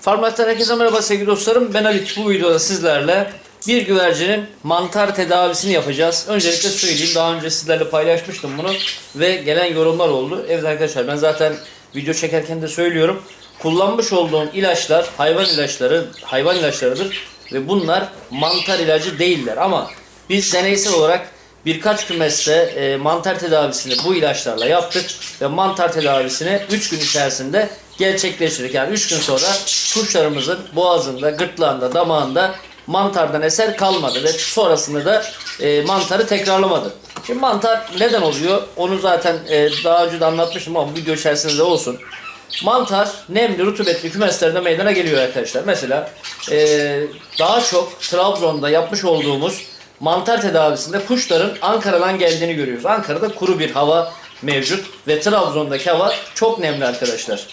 Farmaktan herkese merhaba sevgili dostlarım. Ben Halit. Bu videoda sizlerle bir güvercinin mantar tedavisini yapacağız. Öncelikle söyleyeyim. Daha önce sizlerle paylaşmıştım bunu ve gelen yorumlar oldu. Evet arkadaşlar ben zaten video çekerken de söylüyorum. Kullanmış olduğum ilaçlar hayvan ilaçları, hayvan ilaçlarıdır ve bunlar mantar ilacı değiller ama biz deneysel olarak birkaç kümeste e, mantar tedavisini bu ilaçlarla yaptık ve mantar tedavisini 3 gün içerisinde gerçekleştirdik. Yani 3 gün sonra kuşlarımızın boğazında, gırtlağında, damağında mantardan eser kalmadı ve sonrasında da e, mantarı tekrarlamadı. Şimdi mantar neden oluyor? Onu zaten e, daha önce de anlatmıştım ama video içerisinde de olsun. Mantar nemli, rutubetli kümeslerde meydana geliyor arkadaşlar. Mesela e, daha çok Trabzon'da yapmış olduğumuz mantar tedavisinde kuşların Ankara'dan geldiğini görüyoruz. Ankara'da kuru bir hava mevcut ve Trabzon'daki hava çok nemli arkadaşlar.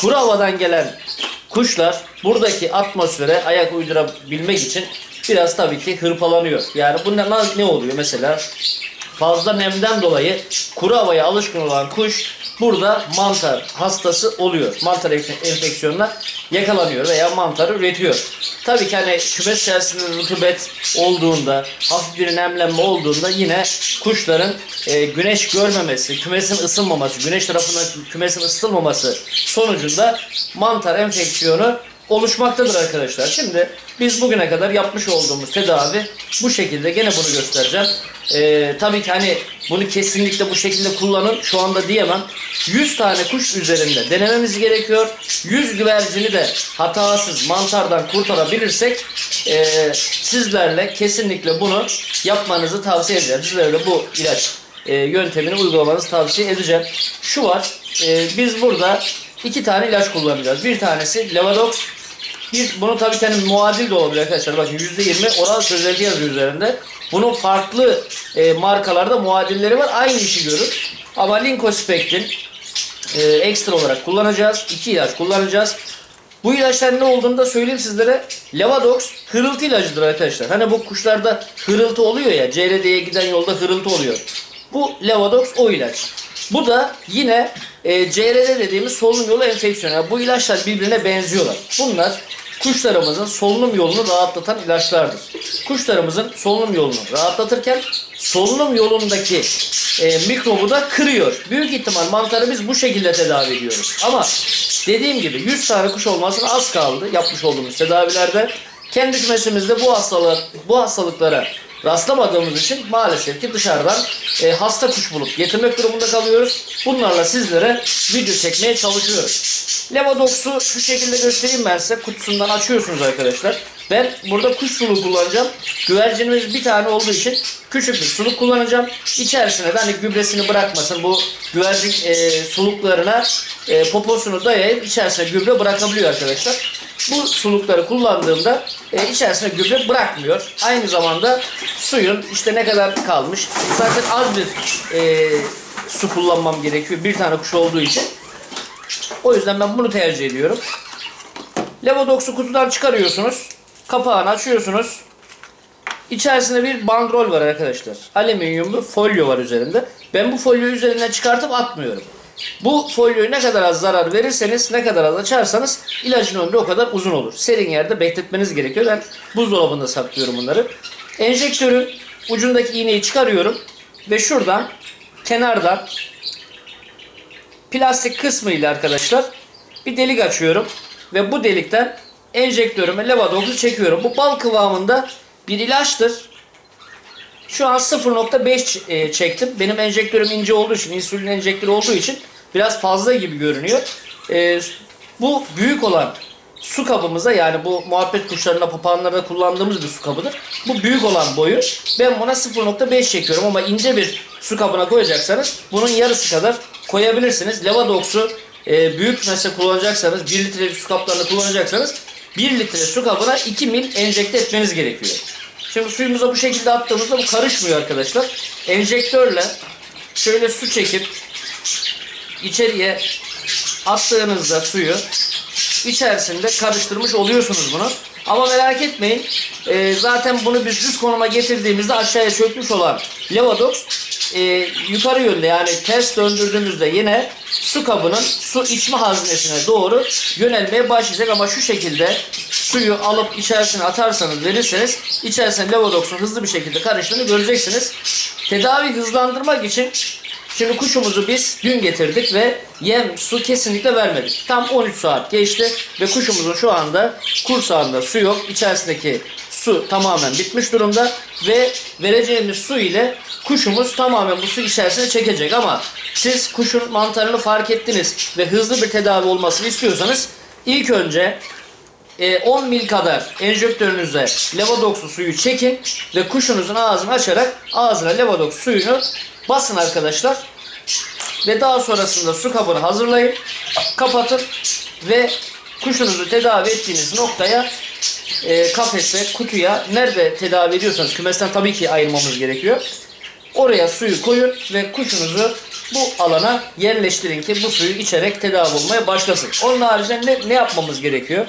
Kuru havadan gelen kuşlar buradaki atmosfere ayak uydurabilmek için biraz tabii ki hırpalanıyor. Yani bu ne, ne oluyor mesela? Fazla nemden dolayı kuru havaya alışkın olan kuş burada mantar hastası oluyor. Mantar enfe- enfeksiyonuna yakalanıyor veya mantarı üretiyor. Tabii ki hani kümes içerisinde rutubet olduğunda, hafif bir nemlenme olduğunda yine kuşların e, güneş görmemesi, kümesin ısınmaması, güneş tarafından kümesin ısıtılmaması sonucunda mantar enfeksiyonu oluşmaktadır arkadaşlar. Şimdi biz bugüne kadar yapmış olduğumuz tedavi bu şekilde gene bunu göstereceğim. Ee, tabii ki hani bunu kesinlikle bu şekilde kullanın şu anda diyemem. 100 tane kuş üzerinde denememiz gerekiyor. 100 güvercini de hatasız mantardan kurtarabilirsek e, sizlerle kesinlikle bunu yapmanızı tavsiye ederim. Sizlerle bu ilaç e, yöntemini uygulamanızı tavsiye edeceğim. Şu var, e, biz burada iki tane ilaç kullanacağız. Bir tanesi Levodox, bir, bunu tabii ki hani muadil de olabilir arkadaşlar. Bakın %20 oral çözelti yazıyor üzerinde. Bunun farklı e, markalarda muadilleri var. Aynı işi görür. Ama Linkospektin e, ekstra olarak kullanacağız. İki ilaç kullanacağız. Bu ilaçlar ne olduğunu da söyleyeyim sizlere. Levodox hırıltı ilacıdır arkadaşlar. Hani bu kuşlarda hırıltı oluyor ya. CRD'ye giden yolda hırıltı oluyor. Bu Levodox o ilaç. Bu da yine e, CRD dediğimiz solunum yolu enfeksiyonu. Yani bu ilaçlar birbirine benziyorlar. Bunlar kuşlarımızın solunum yolunu rahatlatan ilaçlardır. Kuşlarımızın solunum yolunu rahatlatırken solunum yolundaki e, mikrobu da kırıyor. Büyük ihtimal mantarı bu şekilde tedavi ediyoruz. Ama dediğim gibi 100 tane kuş olmasına az kaldı yapmış olduğumuz tedavilerde. Kendi kümesimizde bu hastalık bu hastalıklara rastlamadığımız için maalesef ki dışarıdan e, hasta kuş bulup getirmek durumunda kalıyoruz. Bunlarla sizlere video çekmeye çalışıyoruz. Levodox'u şu şekilde göstereyim ben size. Kutusundan açıyorsunuz arkadaşlar. Ben burada kuş suluğu kullanacağım. Güvercinimiz bir tane olduğu için küçük bir suluk kullanacağım. İçerisine de hani gübresini bırakmasın. Bu güvercin e, suluklarına e, poposunu dayayıp içerisine gübre bırakabiliyor arkadaşlar. Bu sulukları kullandığımda e, içerisine gübre bırakmıyor. Aynı zamanda suyun işte ne kadar kalmış. Zaten az bir e, su kullanmam gerekiyor. Bir tane kuş olduğu için. O yüzden ben bunu tercih ediyorum. Levodox'u kutudan çıkarıyorsunuz. Kapağını açıyorsunuz. İçerisinde bir bandrol var arkadaşlar. Alüminyum bir folyo var üzerinde. Ben bu folyoyu üzerinden çıkartıp atmıyorum. Bu folyoyu ne kadar az zarar verirseniz, ne kadar az açarsanız ilacın ömrü o kadar uzun olur. Serin yerde bekletmeniz gerekiyor. Ben buzdolabında saklıyorum bunları. Enjektörün ucundaki iğneyi çıkarıyorum ve şuradan kenardan plastik kısmıyla arkadaşlar bir delik açıyorum ve bu delikten enjektörüme Levodox'u çekiyorum. Bu bal kıvamında bir ilaçtır. Şu an 0.5 e, çektim. Benim enjektörüm ince olduğu için, insülin enjektörü olduğu için biraz fazla gibi görünüyor. E, bu büyük olan su kabımıza yani bu muhabbet kuşlarında, papağanlarda kullandığımız bir su kabıdır. Bu büyük olan boyu ben buna 0.5 çekiyorum ama ince bir su kabına koyacaksanız bunun yarısı kadar koyabilirsiniz. Levodox'u e, büyük mesela kullanacaksanız 1 litre su kaplarında kullanacaksanız 1 litre su kabına 2 mil enjekte etmeniz gerekiyor. Şimdi suyumuza bu şekilde attığımızda bu karışmıyor arkadaşlar. Enjektörle şöyle su çekip içeriye attığınızda suyu içerisinde karıştırmış oluyorsunuz bunu. Ama merak etmeyin. e, zaten bunu biz düz konuma getirdiğimizde aşağıya çökmüş olan Levodox e, yukarı yönde yani ters döndürdüğümüzde yine su kabının su içme haznesine doğru yönelmeye başlayacak ama şu şekilde suyu alıp içerisine atarsanız verirseniz içerisine levodoxun hızlı bir şekilde karıştığını göreceksiniz. Tedavi hızlandırmak için Şimdi kuşumuzu biz dün getirdik ve yem, su kesinlikle vermedik. Tam 13 saat geçti ve kuşumuzun şu anda kursağında su yok. İçerisindeki su tamamen bitmiş durumda ve vereceğimiz su ile kuşumuz tamamen bu su içerisine çekecek ama siz kuşun mantarını fark ettiniz ve hızlı bir tedavi olmasını istiyorsanız ilk önce e, 10 mil kadar enjektörünüze Levodox'u suyu çekin ve kuşunuzun ağzını açarak ağzına Levodox suyunu basın arkadaşlar. Ve daha sonrasında su kabını hazırlayın, kapatın ve kuşunuzu tedavi ettiğiniz noktaya e, kafese, kutuya nerede tedavi ediyorsanız kümesten tabii ki ayırmamız gerekiyor. Oraya suyu koyun ve kuşunuzu bu alana yerleştirin ki bu suyu içerek tedavi olmaya başlasın. Onun haricinde ne, ne yapmamız gerekiyor?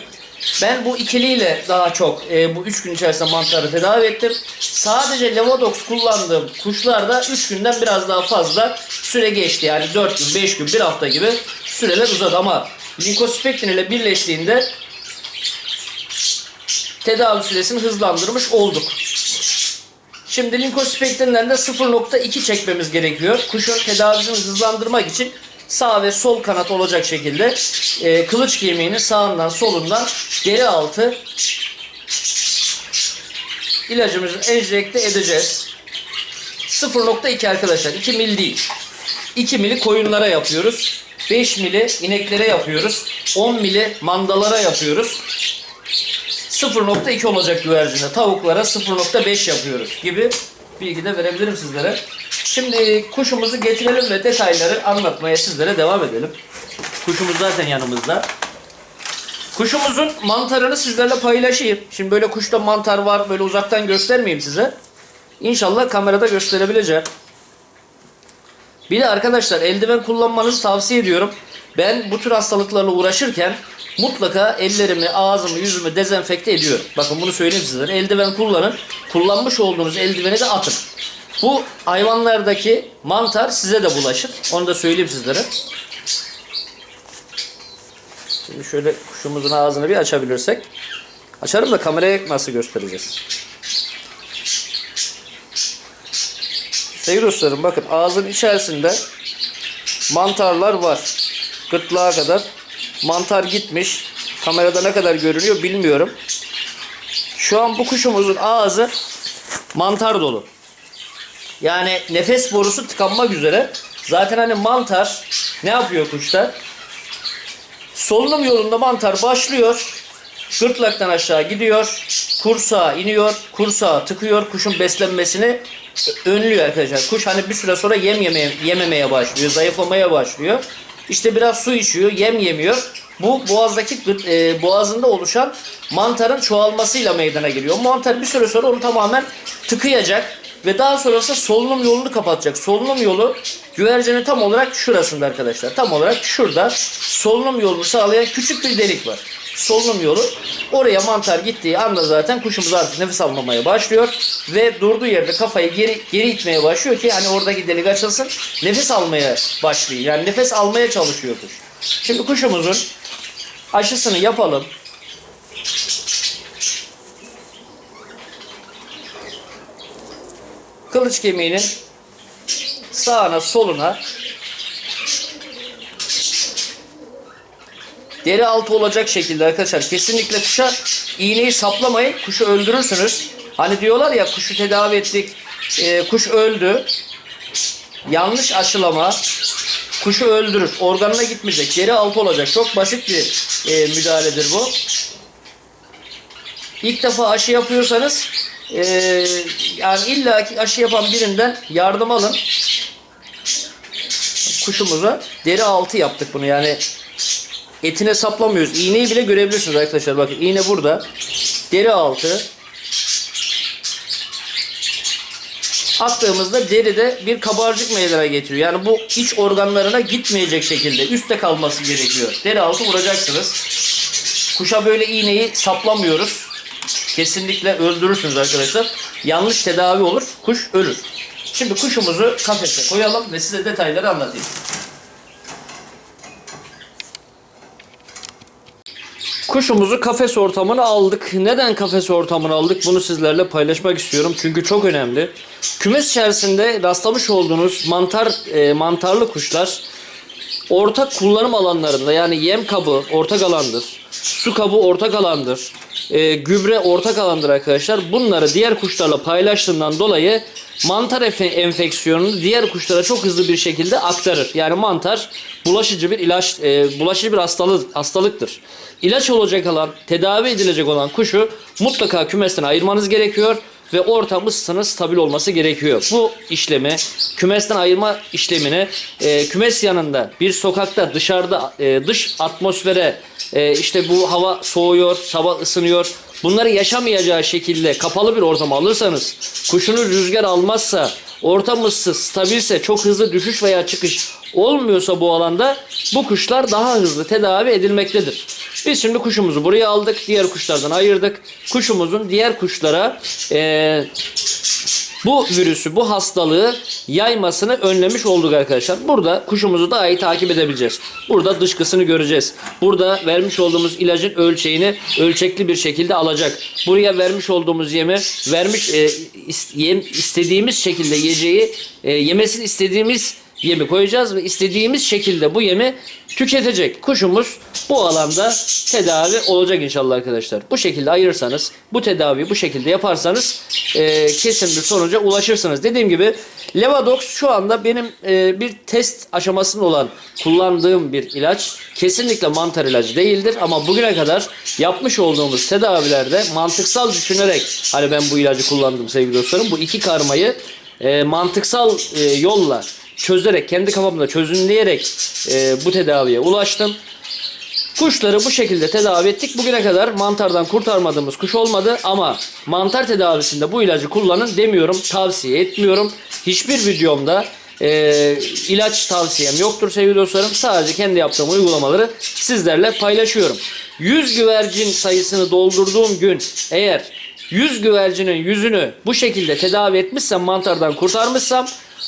Ben bu ikiliyle daha çok e, bu 3 gün içerisinde mantarı tedavi ettim. Sadece Levodox kullandığım kuşlarda 3 günden biraz daha fazla süre geçti. Yani 4 gün, 5 gün, 1 hafta gibi süreler uzadı ama Linkospektin ile birleştiğinde tedavi süresini hızlandırmış olduk. Şimdi linkospektinden de 0.2 çekmemiz gerekiyor. Kuşun tedavisini hızlandırmak için sağ ve sol kanat olacak şekilde e, kılıç kemiğini sağından solundan geri altı ilacımızı enjekte edeceğiz. 0.2 arkadaşlar 2 mil değil. 2 mili koyunlara yapıyoruz. 5 mili ineklere yapıyoruz. 10 mili mandalara yapıyoruz. 0.2 olacak güvercine. Tavuklara 0.5 yapıyoruz gibi bilgi de verebilirim sizlere. Şimdi kuşumuzu getirelim ve detayları anlatmaya sizlere devam edelim. Kuşumuz zaten yanımızda. Kuşumuzun mantarını sizlerle paylaşayım. Şimdi böyle kuşta mantar var. Böyle uzaktan göstermeyeyim size. İnşallah kamerada gösterebileceğim. Bir de arkadaşlar eldiven kullanmanızı tavsiye ediyorum. Ben bu tür hastalıklarla uğraşırken mutlaka ellerimi, ağzımı, yüzümü dezenfekte ediyorum. Bakın bunu söyleyeyim sizlere. Eldiven kullanın. Kullanmış olduğunuz eldiveni de atın. Bu hayvanlardaki mantar size de bulaşır. Onu da söyleyeyim sizlere. Şimdi şöyle kuşumuzun ağzını bir açabilirsek. Açarım da kameraya nasıl göstereceğiz. Sevgili dostlarım bakın ağzın içerisinde mantarlar var. Gırtlağa kadar mantar gitmiş. Kamerada ne kadar görünüyor bilmiyorum. Şu an bu kuşumuzun ağzı mantar dolu. Yani nefes borusu tıkanmak üzere. Zaten hani mantar ne yapıyor kuşta? Solunum yolunda mantar başlıyor. Gırtlaktan aşağı gidiyor. Kursağa iniyor. Kursağa tıkıyor. Kuşun beslenmesini önlüyor arkadaşlar. Kuş hani bir süre sonra yem yemeye, yememeye başlıyor. Zayıflamaya başlıyor. İşte biraz su içiyor. Yem yemiyor. Bu boğazdaki e, boğazında oluşan mantarın çoğalmasıyla meydana geliyor. Mantar bir süre sonra onu tamamen tıkayacak ve daha sonrasında solunum yolunu kapatacak. Solunum yolu güvercinin tam olarak şurasında arkadaşlar. Tam olarak şurada solunum yolunu sağlayan küçük bir delik var. Solunum yolu. Oraya mantar gittiği anda zaten kuşumuz artık nefes almamaya başlıyor ve durduğu yerde kafayı geri geri itmeye başlıyor ki hani oradaki delik açılsın. Nefes almaya başlıyor. Yani nefes almaya çalışıyor kuş. Şimdi kuşumuzun aşısını yapalım. Kılıç kemiğinin sağına soluna. Deri altı olacak şekilde arkadaşlar. Kesinlikle kuşa iğneyi saplamayın. Kuşu öldürürsünüz. Hani diyorlar ya kuşu tedavi ettik e, kuş öldü. Yanlış aşılama. Kuşu öldürür. Organına gitmeyecek. Deri altı olacak. Çok basit bir e, müdahaledir bu. İlk defa aşı yapıyorsanız e, yani illaki aşı yapan birinden yardım alın. Kuşumuza deri altı yaptık bunu yani etine saplamıyoruz. İğneyi bile görebilirsiniz arkadaşlar. Bakın iğne burada. Deri altı. Attığımızda deride bir kabarcık meydana getiriyor. Yani bu iç organlarına gitmeyecek şekilde üstte kalması gerekiyor. Deri altı vuracaksınız. Kuşa böyle iğneyi saplamıyoruz. Kesinlikle öldürürsünüz arkadaşlar. Yanlış tedavi olur. Kuş ölür. Şimdi kuşumuzu kafese koyalım ve size detayları anlatayım. Kuşumuzu kafes ortamına aldık. Neden kafes ortamına aldık? Bunu sizlerle paylaşmak istiyorum. Çünkü çok önemli. Kümes içerisinde rastlamış olduğunuz mantar e, mantarlı kuşlar ortak kullanım alanlarında yani yem kabı ortak alandır. Su kabı ortak alandır. e, gübre ortak alandır arkadaşlar. Bunları diğer kuşlarla paylaştığından dolayı mantar enfeksiyonunu diğer kuşlara çok hızlı bir şekilde aktarır. Yani mantar bulaşıcı bir ilaç, e, bulaşıcı bir hastalık, hastalıktır. İlaç olacak olan, tedavi edilecek olan kuşu mutlaka kümesten ayırmanız gerekiyor ve ortam ısısının stabil olması gerekiyor. Bu işlemi kümesten ayırma işlemini e, kümes yanında bir sokakta dışarıda e, dış atmosfere e, işte bu hava soğuyor, hava ısınıyor. Bunları yaşamayacağı şekilde kapalı bir ortam alırsanız kuşunuz rüzgar almazsa ortam ısısı stabilse çok hızlı düşüş veya çıkış olmuyorsa bu alanda bu kuşlar daha hızlı tedavi edilmektedir. Biz şimdi kuşumuzu buraya aldık. Diğer kuşlardan ayırdık. Kuşumuzun diğer kuşlara eee, bu virüsü, bu hastalığı yaymasını önlemiş olduk arkadaşlar. Burada kuşumuzu daha iyi takip edebileceğiz. Burada dışkısını göreceğiz. Burada vermiş olduğumuz ilacın ölçeğini ölçekli bir şekilde alacak. Buraya vermiş olduğumuz yemi vermiş e, istediğimiz şekilde yiyeceği e, yemesini istediğimiz yemi koyacağız ve istediğimiz şekilde bu yemi tüketecek. Kuşumuz bu alanda tedavi olacak inşallah arkadaşlar. Bu şekilde ayırırsanız, bu tedaviyi bu şekilde yaparsanız e, kesin bir sonuca ulaşırsınız. Dediğim gibi Levadox şu anda benim e, bir test aşamasında olan kullandığım bir ilaç. Kesinlikle mantar ilacı değildir ama bugüne kadar yapmış olduğumuz tedavilerde mantıksal düşünerek hani ben bu ilacı kullandım sevgili dostlarım. Bu iki karmayı e, mantıksal e, yolla çözerek, kendi kafamda çözümleyerek e, bu tedaviye ulaştım. Kuşları bu şekilde tedavi ettik. Bugüne kadar mantardan kurtarmadığımız kuş olmadı ama mantar tedavisinde bu ilacı kullanın demiyorum, tavsiye etmiyorum. Hiçbir videomda e, ilaç tavsiyem yoktur sevgili dostlarım. Sadece kendi yaptığım uygulamaları sizlerle paylaşıyorum. 100 güvercin sayısını doldurduğum gün eğer 100 güvercinin yüzünü bu şekilde tedavi etmişsem mantardan kurtarmışsam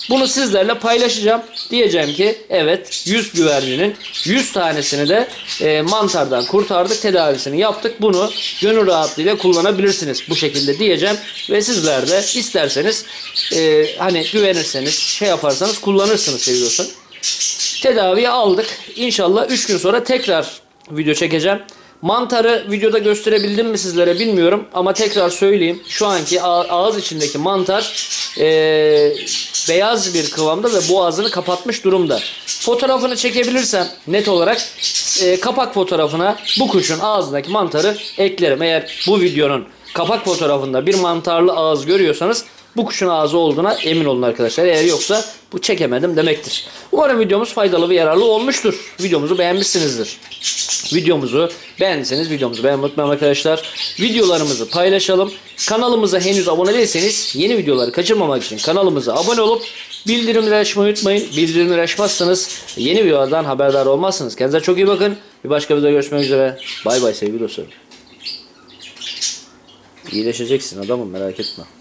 bunu sizlerle paylaşacağım. Diyeceğim ki evet 100 güvercinin 100 tanesini de e, mantardan kurtardık. Tedavisini yaptık. Bunu gönül rahatlığıyla kullanabilirsiniz. Bu şekilde diyeceğim. Ve sizler de isterseniz e, hani güvenirseniz şey yaparsanız kullanırsınız seviyorsun. Tedaviyi aldık. İnşallah 3 gün sonra tekrar video çekeceğim. Mantarı videoda gösterebildim mi sizlere bilmiyorum ama tekrar söyleyeyim. Şu anki ağız içindeki mantar eee, beyaz bir kıvamda ve boğazını kapatmış durumda. Fotoğrafını çekebilirsem net olarak eee, kapak fotoğrafına bu kuşun ağzındaki mantarı eklerim. Eğer bu videonun kapak fotoğrafında bir mantarlı ağız görüyorsanız bu kuşun ağzı olduğuna emin olun arkadaşlar. Eğer yoksa bu çekemedim demektir. Umarım videomuz faydalı ve yararlı olmuştur. Videomuzu beğenmişsinizdir. Videomuzu beğendiyseniz videomuzu beğenmeyi unutmayın arkadaşlar. Videolarımızı paylaşalım. Kanalımıza henüz abone değilseniz yeni videoları kaçırmamak için kanalımıza abone olup bildirimleri açmayı unutmayın. Bildirimleri açmazsanız yeni videolardan haberdar olmazsınız. Kendinize çok iyi bakın. Bir başka videoda görüşmek üzere. Bay bay sevgili dostlarım. İyileşeceksin adamım merak etme.